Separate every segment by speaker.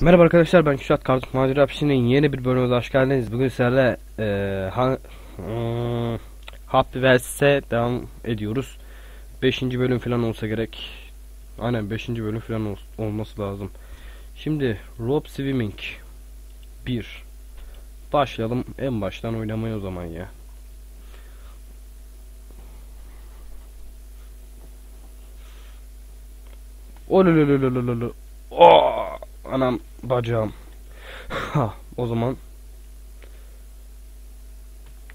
Speaker 1: Merhaba arkadaşlar ben Küşat Kartuk Macera Pişi'nin yeni bir bölümüne hoş geldiniz. Bugün sizlerle eee ha, hmm, Happy Wheels'e devam ediyoruz. 5. bölüm falan olsa gerek. Aynen 5. bölüm falan ol- olması lazım. Şimdi Rope Swimming 1 Başlayalım en baştan oynamaya o zaman ya. Olulululululu. Anam bacağım. Ha, o zaman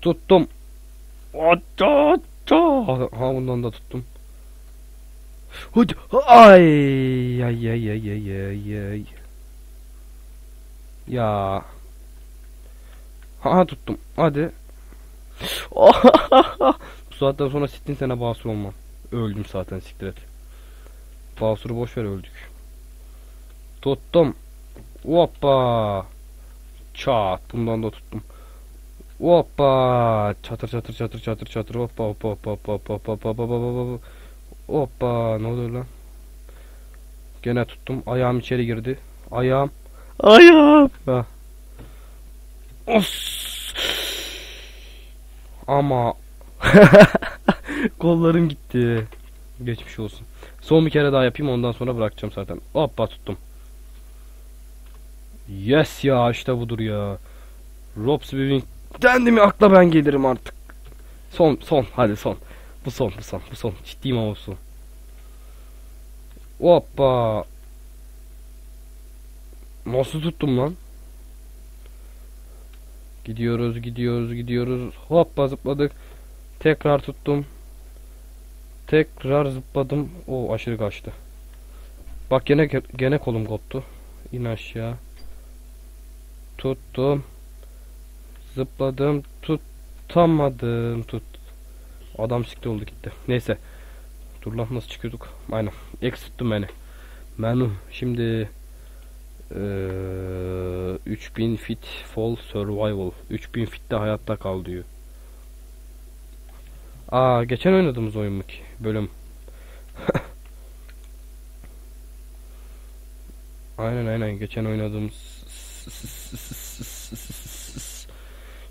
Speaker 1: tuttum. Hatta ha bundan da tuttum. Hadi ay ay ay ay ay ay ay. Ya. Ha tuttum. Hadi. Bu saatten sonra sittin sene basur olmam. Öldüm zaten siktir et. Basur'u boş ver öldük. Tuttum. Hoppa. Çat. Bundan da tuttum. Hoppa. Çatır çatır çatır çatır çatır. Hoppa hoppa hoppa hoppa hoppa hoppa hoppa hoppa. Hoppa. Ne oluyor lan? Gene tuttum. Ayağım içeri girdi. Ayağım. Ayağım. Ha. Os. Ama. Kollarım gitti. Geçmiş olsun. Son bir kere daha yapayım ondan sonra bırakacağım zaten. Hoppa tuttum. Yes ya işte budur ya. Rob Swimming dendi mi akla ben gelirim artık. Son son hadi son. Bu son bu son bu son. Ciddiyim ama bu son. Hoppa. Nasıl tuttum lan? Gidiyoruz gidiyoruz gidiyoruz. Hoppa zıpladık. Tekrar tuttum. Tekrar zıpladım. O aşırı kaçtı. Bak gene gene kolum koptu. İn aşağı. Tuttum. Zıpladım. Tutamadım. Tut. Adam sikti oldu gitti. Neyse. Dur lan nasıl çıkıyorduk? Aynen. Tuttum beni. Menü. Şimdi eee 3000 fit fall survival. 3000 fitte hayatta kal diyor. Aa geçen oynadığımız oyun mu ki? Bölüm. aynen aynen geçen oynadığımız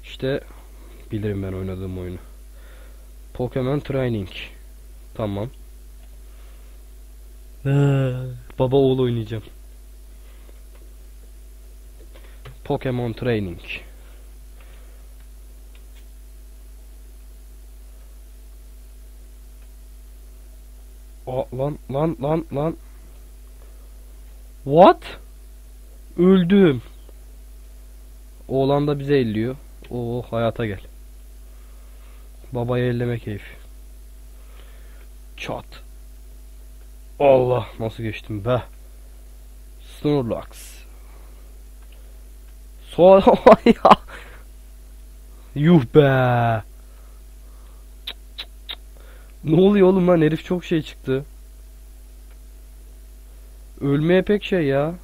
Speaker 1: işte bilirim ben oynadığım oyunu. Pokemon Training. Tamam. Baba oğul oynayacağım. Pokemon Training. O lan lan lan lan. What? Öldüm. Oğlan da bize elliyor. Oo hayata gel. Babaya elleme keyfi. Çat. Allah nasıl geçtim be. Snorlax. Sol ya. Yuh be. Ne oluyor oğlum lan herif çok şey çıktı. Ölmeye pek şey ya.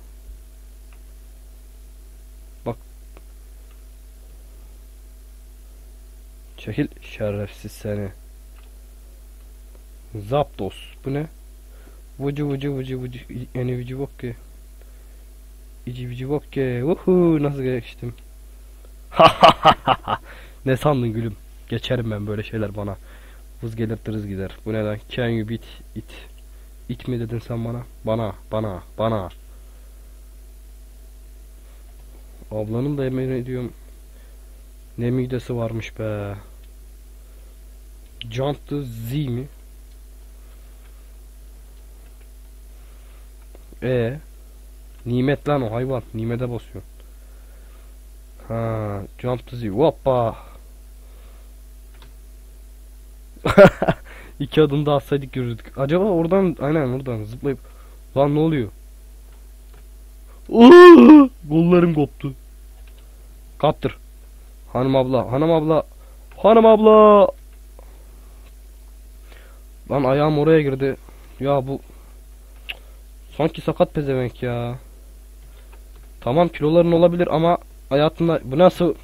Speaker 1: Çekil şerefsiz seni. Zapdos. Bu ne? Vucu vucu vucu vucu. Yani vucu bok ki. İci vucu bok ki. Uhu nasıl geçtim. ne sandın gülüm? Geçerim ben böyle şeyler bana. Vız gelir tırız gider. Bu neden? Can you beat it? It mi dedin sen bana? Bana, bana, bana. Ablanın da emin ediyorum. Ne midesi varmış be. Jump to Z mi? E Nimet lan o hayvan. Nimete basıyor. Ha, jump to Z. Hoppa. İki adım daha atsaydık görürdük. Acaba oradan aynen oradan zıplayıp lan ne oluyor? Aa, Gollarım koptu. Kaptır. Hanım abla, hanım abla. Hanım abla. Lan ayağım oraya girdi. Ya bu sanki sakat pezevenk ya. Tamam kiloların olabilir ama hayatında bu nasıl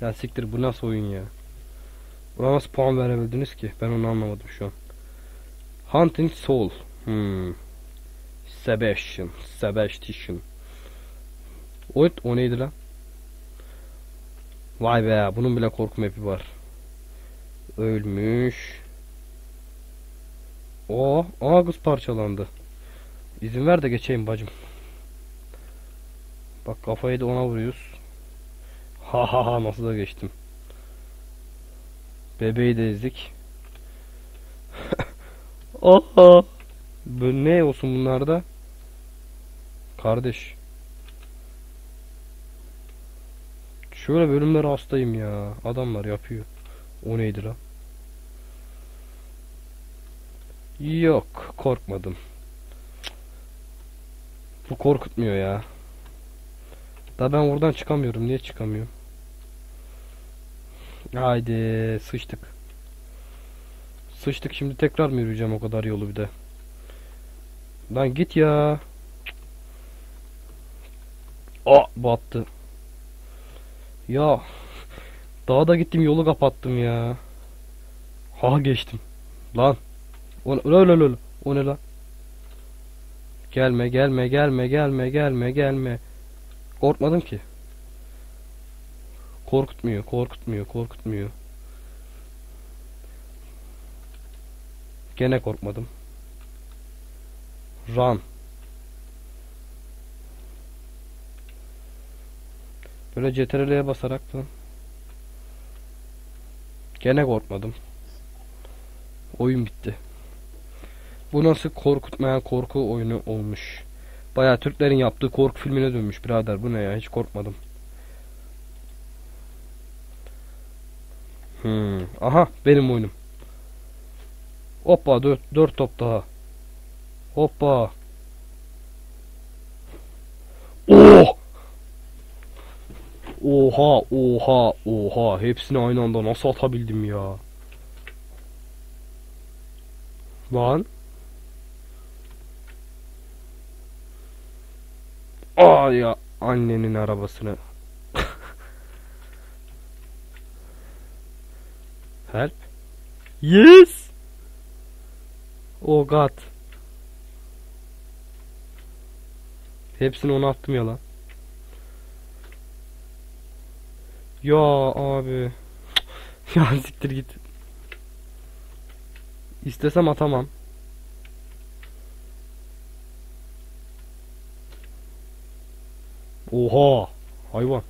Speaker 1: ya siktir bu nasıl oyun ya. Buna nasıl puan verebildiniz ki? Ben onu anlamadım şu an. Hunting Soul. Hmm. Sebastian. Sebastian. O, o neydi lan? Vay be bunun bile korku map'i var. Ölmüş. O, aa kız parçalandı. İzin ver de geçeyim bacım. Bak kafayı da ona vuruyoruz. Ha ha ha nasıl da geçtim. Bebeği de ezdik. Aha. Ne olsun bunlarda? Kardeş. Şöyle bölümlere hastayım ya. Adamlar yapıyor. O neydi lan? Yok, korkmadım. Bu korkutmuyor ya. Da ben buradan çıkamıyorum. Niye çıkamıyorum? Haydi sıçtık. Sıçtık şimdi tekrar mı yürüyeceğim o kadar yolu bir de? Lan git ya. Aa battı. Ya daha da gittim yolu kapattım ya. Ha geçtim. Lan. Ne öyle öyle. O ne lan? Gelme gelme gelme gelme gelme gelme. Korkmadım ki. Korkutmuyor, korkutmuyor, korkutmuyor. Gene korkmadım. Run. Böyle CTRL'ye basarak da. Gene korkmadım. Oyun bitti. Bu nasıl korkutmayan korku oyunu olmuş. Baya Türklerin yaptığı korku filmine dönmüş birader. Bu ne ya? Hiç korkmadım. Hmm. Aha benim oyunum. Hoppa dört, top daha. Hoppa. Oh! Oha oha oha hepsini aynı anda nasıl atabildim ya? Lan. Aa ya annenin arabasını. Help. Yes. Oh god. Hepsini ona attım ya lan. Ya abi. ya siktir git. İstesem atamam. Oha. Hayvan.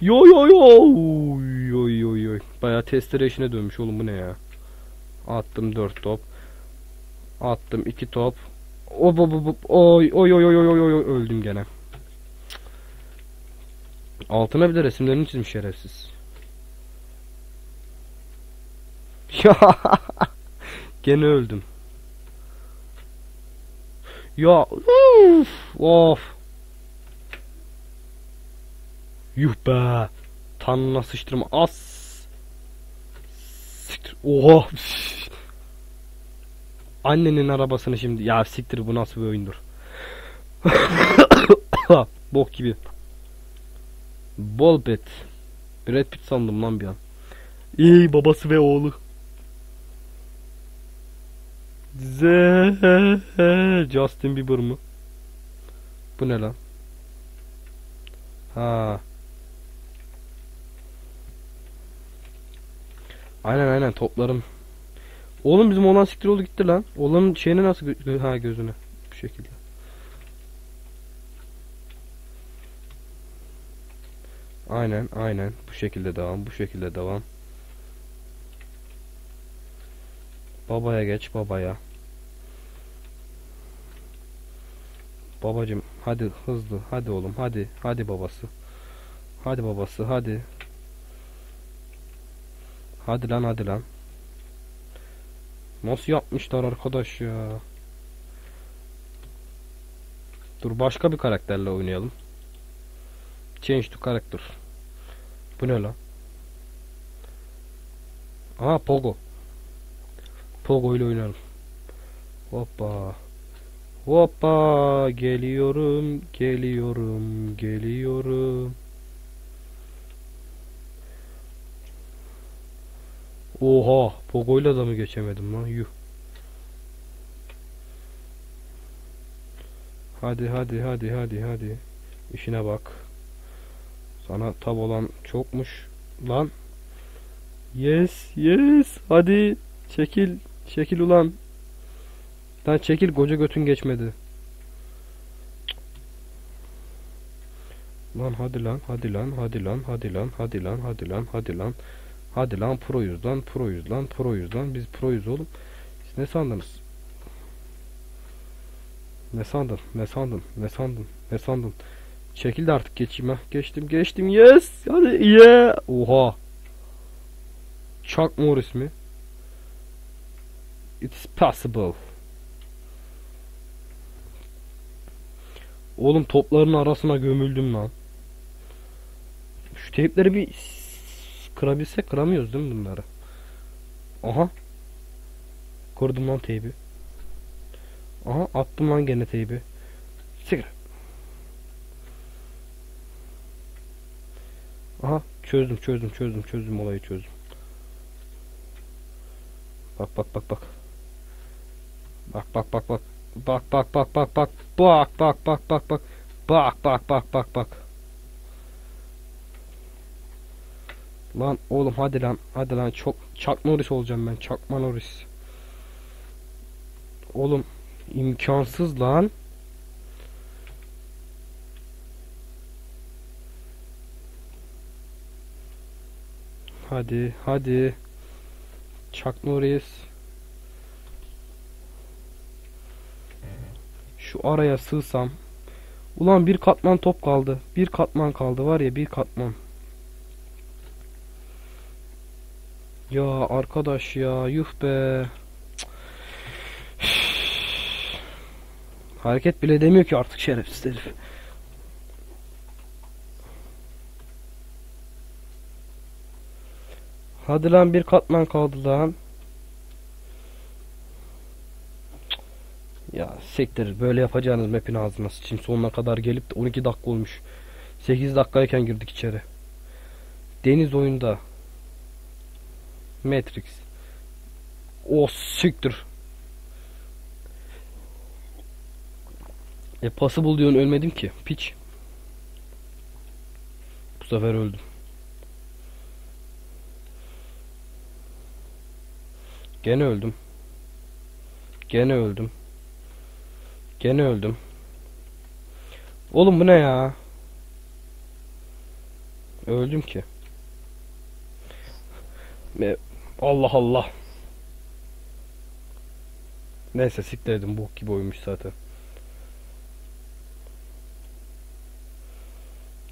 Speaker 1: Yo yo yo. Yo yo yo. Baya testere işine dönmüş oğlum bu ne ya. Attım 4 top. Attım 2 top. Hop. Oy oy oy oy oy oy öldüm gene. Altına bir de resimlerini çizmiş şerefsiz. Ya gene öldüm. Ya of. Yuh be. Tanrına sıçtırma. As. Siktir. Oha. Annenin arabasını şimdi. Ya siktir bu nasıl bir oyundur. Bok gibi. Bol bet. Brad Pitt sandım lan bir an. İyi babası ve oğlu. Z Justin Bieber mı? Bu ne lan? Ha. Aynen aynen toplarım. Oğlum bizim olan siktir oldu gitti lan. Oğlanın şeyine nasıl gö- ha gözüne bu şekilde. Aynen aynen bu şekilde devam bu şekilde devam. Babaya geç babaya. Babacım hadi hızlı hadi oğlum hadi hadi babası. Hadi babası hadi. Hadi lan hadi lan. Nasıl yapmışlar arkadaş ya? Dur başka bir karakterle oynayalım. Change to character. Bu ne lan? Aha Pogo. Pogo ile oynayalım. Hoppa. Hoppa geliyorum, geliyorum, geliyorum. Oha, Pogo'yla da mı geçemedim lan? Yuh. Hadi hadi hadi hadi hadi. İşine bak. Sana tab olan çokmuş. Lan. Yes, yes. Hadi çekil. Çekil ulan. Lan çekil koca götün geçmedi. Lan hadi lan, hadi lan, hadi lan, hadi lan, hadi lan, hadi lan, hadi lan. Hadi lan proyuz lan, proyuz lan, proyuz lan. Biz proyuz oğlum. Siz ne sandınız? Ne sandın? Ne sandın? Ne sandın? Ne sandın? Çekildi artık geçeyim ha. Geçtim, geçtim. Yes! Hadi yeah! Oha! Chuck Norris mi? It's possible. Oğlum topların arasına gömüldüm lan. Şu teypleri bir kırabilsek kıramıyoruz değil mi bunları? Aha. Kurdum lan teybi. Aha attım lan gene teybi. Sigara. Aha çözdüm çözdüm çözdüm çözdüm olayı çözdüm. Bak bak bak bak. Bak bak bak bak. Bak bak bak bak bak. Bak bak bak bak bak. Bak bak bak bak bak. Lan oğlum hadi lan hadi lan çok Chuck Norris olacağım ben Chuck Norris. Oğlum imkansız lan. Hadi hadi. Chuck Norris. Şu araya sığsam. Ulan bir katman top kaldı. Bir katman kaldı var ya bir katman. Ya arkadaş ya yuh be. Hareket bile demiyor ki artık şerefsiz herif. Hadi lan bir katman kaldı lan. Ya sektir böyle yapacağınız map'in ağzına sıçayım sonuna kadar gelip de 12 dakika olmuş. 8 dakikayken girdik içeri. Deniz oyunda. Matrix. O siktir. E possible diyorsun ölmedim ki. Piç. Bu sefer öldüm. Gene öldüm. Gene öldüm. Gene öldüm. Oğlum bu ne ya? Öldüm ki. Allah Allah. Neyse siktir edin bok gibi oymuş zaten.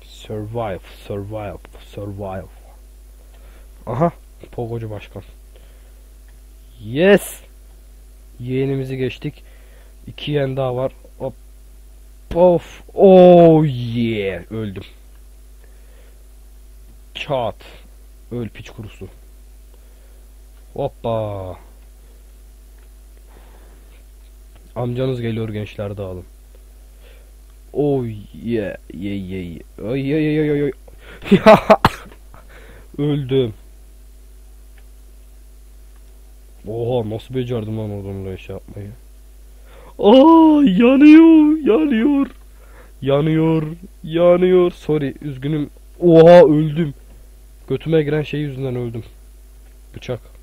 Speaker 1: Survive, survive, survive. Aha, Pogocu başkan. Yes. Yeğenimizi geçtik. İki yen daha var. Hop. Of. Oh yeah. Öldüm. Çat. Öl piç kurusu. Hoppa. Amcanız geliyor gençler dağılın. Oh yeah yeah yeah. Ay ay ay ay ay. Öldüm. Oha nasıl becerdim lan oradan oraya şey yapmayı. Aa yanıyor yanıyor. Yanıyor yanıyor. Sorry üzgünüm. Oha öldüm. Götüme giren şey yüzünden öldüm. Bıçak.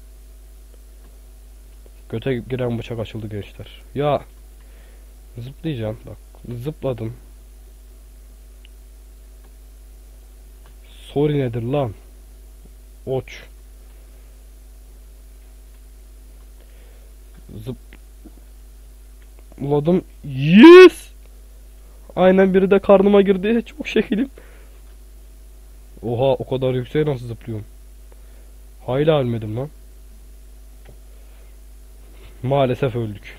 Speaker 1: Göte giren bıçak açıldı gençler. Ya zıplayacağım bak. Zıpladım. Sorry nedir lan? Oç. Zıpladım. Yes! Aynen biri de karnıma girdi. Çok şekilim. Oha o kadar yükseğe nasıl zıplıyorum? Hayla ölmedim lan. Maalesef öldük.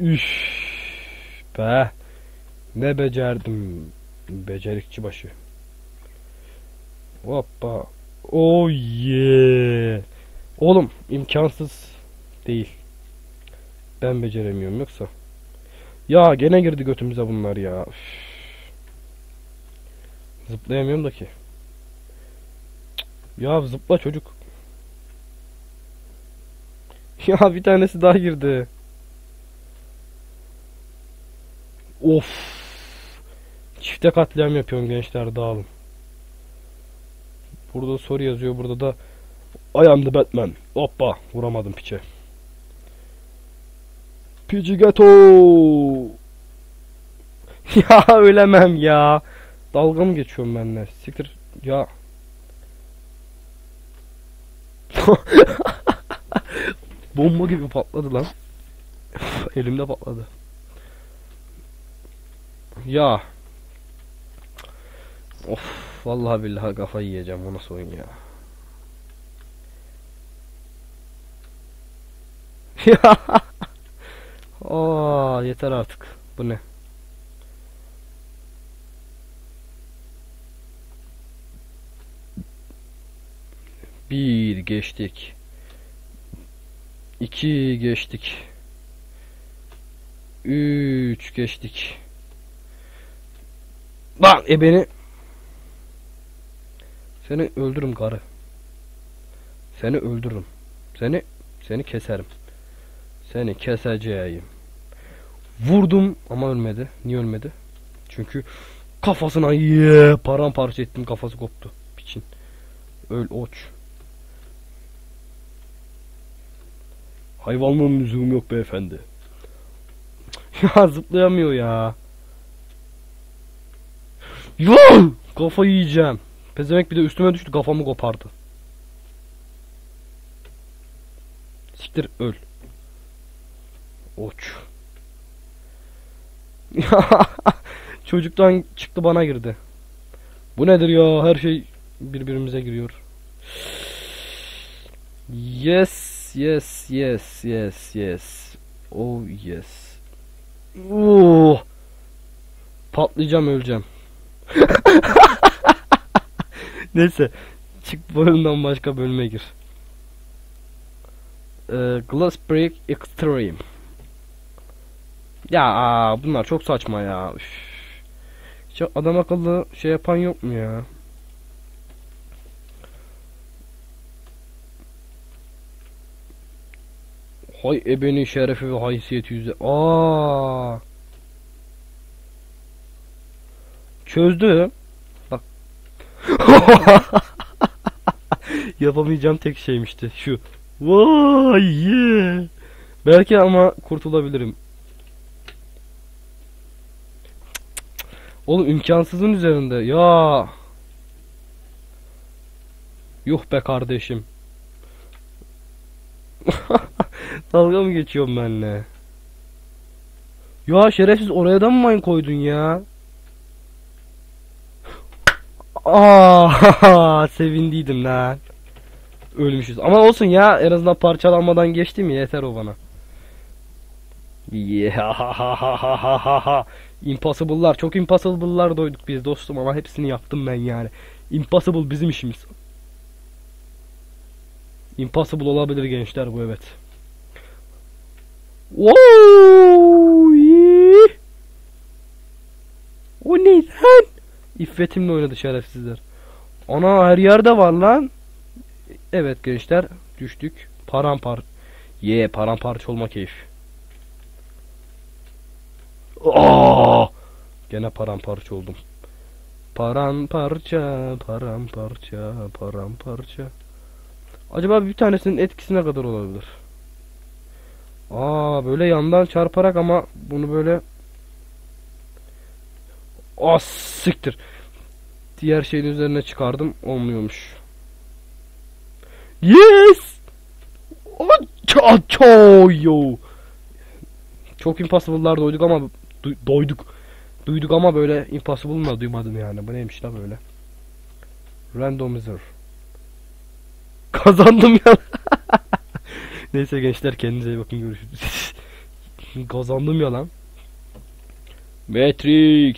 Speaker 1: Üf be. Ne becerdim. Becerikçi başı. Hoppa. Oh yeah. Oğlum imkansız değil. Ben beceremiyorum yoksa. Ya gene girdi götümüze bunlar ya. Üf. Zıplayamıyorum da ki. Ya zıpla çocuk. Ya bir tanesi daha girdi. Of. Çifte katliam yapıyorum gençler dağılın. Burada soru yazıyor. Burada da I Batman. Hoppa vuramadım piçe. Pichigato. ya ölemem ya. Dalga mı geçiyorum benimle? Siktir ya. Bomba gibi patladı lan. Elimde patladı. Ya. Of vallahi billahi kafayı yiyeceğim o nasıl oyun ya. Ya. Aa yeter artık. Bu ne? Bir geçtik. İki geçtik. Üç geçtik. Lan e beni Seni öldürürüm karı. Seni öldürürüm. Seni seni keserim. Seni keseceğim. Vurdum ama ölmedi. Niye ölmedi? Çünkü kafasına ye paramparça ettim kafası koptu. Piçin. Öl oç. Hayvanlığın lüzumu yok beyefendi. ya zıplayamıyor ya. Yuh! Kafayı yiyeceğim. Pezevenk bir de üstüme düştü kafamı kopardı. Siktir öl. Oç. Çocuktan çıktı bana girdi. Bu nedir ya? Her şey birbirimize giriyor. Yes, yes, yes, yes, yes. Oh yes. Oh. Patlayacağım, öleceğim. Neyse. Çık bölümden başka bölüme gir. Ee, Glass Break Extreme. Ya bunlar çok saçma ya. Üf. Hiç adam akıllı şey yapan yok mu ya? Hay ebenin şerefi ve haysiyeti yüzü. Aa. Çözdü. Bak. Yapamayacağım tek şeymişti şu. Vay yeah. Belki ama kurtulabilirim. Oğlum imkansızın üzerinde. Ya. Yuh be kardeşim. Dalga mı geçiyorum benimle? Ya şerefsiz oraya da mı mine koydun ya? Aa, sevindiydim lan. Ölmüşüz. Ama olsun ya en azından parçalanmadan geçti mi yeter o bana. Yeah. Impossible'lar çok impossible'lar doyduk biz dostum ama hepsini yaptım ben yani. Impossible bizim işimiz. Impossible olabilir gençler bu evet. Wow! yeah. O ne lan? İffetimle oynadı şerefsizler. Ana her yerde var lan. Evet gençler düştük. Parampar. Ye yeah, paramparça olma keyif. Aa! Gene paramparça oldum. Paramparça, paramparça, paramparça. Acaba bir tanesinin etkisi ne kadar olabilir? Aa böyle yandan çarparak ama bunu böyle As siktir. Diğer şeyin üzerine çıkardım. Olmuyormuş. Yes! Açoyo. Çok impossible'lar doyduk ama du doyduk. Duyduk ama böyle impossible mı duymadım yani. Bu neymiş la böyle? Randomizer. Kazandım ya. Neyse gençler kendinize iyi bakın görüşürüz. Kazandım ya lan. Matrix.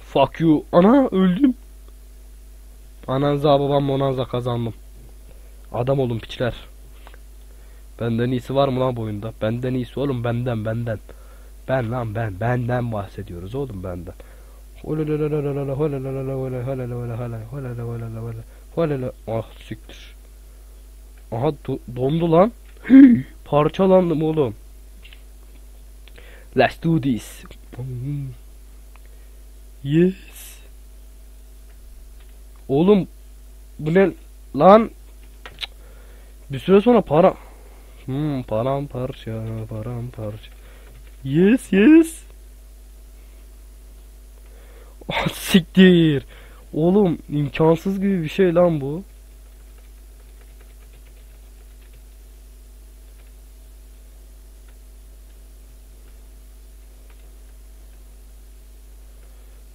Speaker 1: Fuck you. Ana öldüm. Ananza babam monanza kazandım. Adam olun piçler. Benden iyisi var mı lan bu oyunda? Benden iyisi oğlum benden benden. Ben lan ben benden bahsediyoruz oğlum benden. Ah siktir. Aha do dondu lan. Parçalandım oğlum. Let's do this. Yes. Oğlum bu ne lan? Bir süre sonra para Hmm, paramparça, paramparça. Yes, yes. Ah, siktir. Oğlum imkansız gibi bir şey lan bu.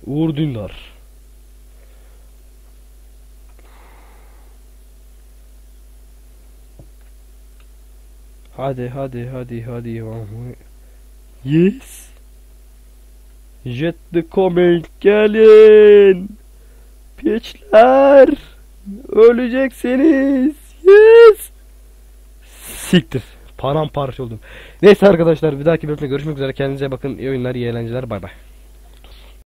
Speaker 1: Uğur Dündar. Hadi hadi hadi hadi. Yes. Jet the coming gelin. Piçler. Öleceksiniz. Yes. Siktir. Paramparça oldum. Neyse arkadaşlar bir dahaki bölümde görüşmek üzere. Kendinize bakın. İyi oyunlar, iyi eğlenceler. Bay bay.